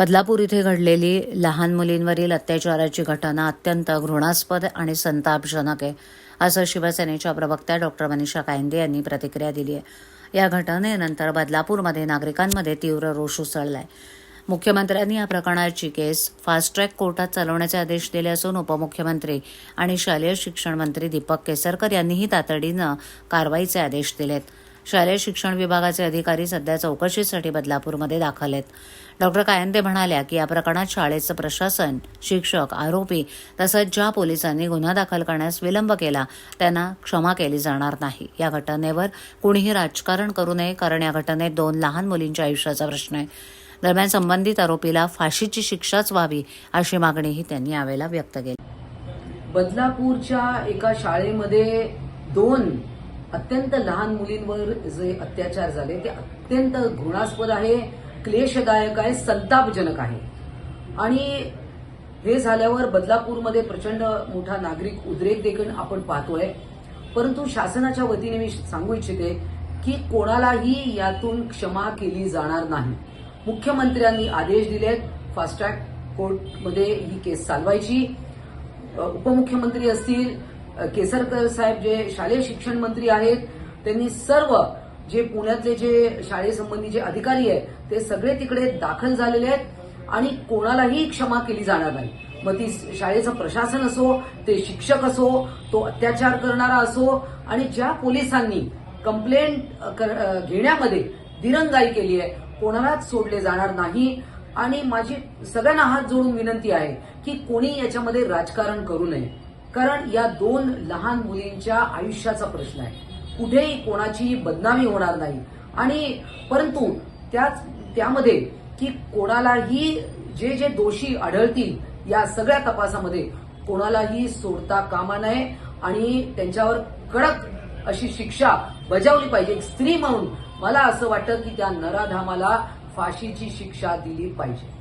बदलापूर इथे घडलेली लहान मुलींवरील अत्याचाराची घटना अत्यंत घृणास्पद आणि संतापजनक आहे असं शिवसेनेच्या प्रवक्त्या डॉक्टर मनीषा कायंदे यांनी प्रतिक्रिया दिली आहे. या घटनेनंतर बदलापूरमध्ये नागरिकांमध्ये तीव्र रोष उसळलाय. मुख्यमंत्र्यांनी या प्रकरणाची केस फास्ट ट्रॅक कोर्टात चालवण्याचे आदेश दिले असून उपमुख्यमंत्री आणि शालेय शिक्षण मंत्री दीपक केसरकर यांनीही तातडीनं कारवाईचे आदेश दिलेत. शालेय शिक्षण विभागाचे अधिकारी सध्या चौकशीसाठी बदलापूरमध्ये दाखल आहेत. डॉक्टर कायंदे म्हणाल्या की या प्रकरणात शाळेचं प्रशासन शिक्षक आरोपी तसंच ज्या पोलिसांनी गुन्हा दाखल करण्यास विलंब केला त्यांना क्षमा केली जाणार नाही. या घटनेवर कुणीही राजकारण करू नये कारण या घटनेत दोन लहान मुलींच्या आयुष्याचा प्रश्न आहे. दरम्यान संबंधित आरोपीला फाशीची शिक्षाच व्हावी अशी मागणीही त्यांनी यावेळेला व्यक्त केली. बदलापूरच्या एका शाळेमध्ये दोन अत्यंत लहान मुलींवर जे अत्याचार झाले ते अत्यंत घृणास्पद आहे क्लेशदायक आहे संतापजनक आहे. आणि हे झाल्यावर बदलापूरमध्ये प्रचंड मोठा नागरिक उद्रेक देखील आपण पाहतोय. परंतु शासनाच्या वतीने मी सांगू इच्छिते की कोणालाही यातून क्षमा केली जाणार नाही. मुख्यमंत्र्यांनी आदेश दिले फास्ट ट्रॅक कोर्टमध्ये ही केस चालवायची. उपमुख्यमंत्री असतील केसरकर साहेब जे शालेय शिक्षण मंत्री आहेत त्यांनी सर्व जे पुण्यातले जे शाळेसंबंधी जे अधिकारी आहेत ते सगळे तिकडे दाखल झालेले आहेत आणि कोणालाही क्षमा केली जाणार नाही. मग ती शाळेचं प्रशासन असो ते शिक्षक असो तो अत्याचार करणारा असो आणि ज्या पोलिसांनी कंप्लेंट घेण्यामध्ये दिरंगाई केली आहे कोणालाच सोडले जाणार नाही. आणि माझी सगळ्यांना हात जोडून विनंती आहे की कोणी याच्यामध्ये राजकारण करू नये. कारण या दोन लहान मुलींच्या आयुष्याचा प्रश्न आहे. कुठेही कोणाची बदनामी होणार नाही. आणि परंतु त्याच त्यामध्ये की कोणालाही जे जे दोषी आढळतील या सगळ्या तपासामध्ये कोणालाही सोडता कामा नये आणि त्यांच्यावर कडक अशी शिक्षा बजावली पाहिजे. एक स्त्री म्हणून मला असं वाटतं की त्या नराधामाला फाशीची शिक्षा दिली पाहिजे.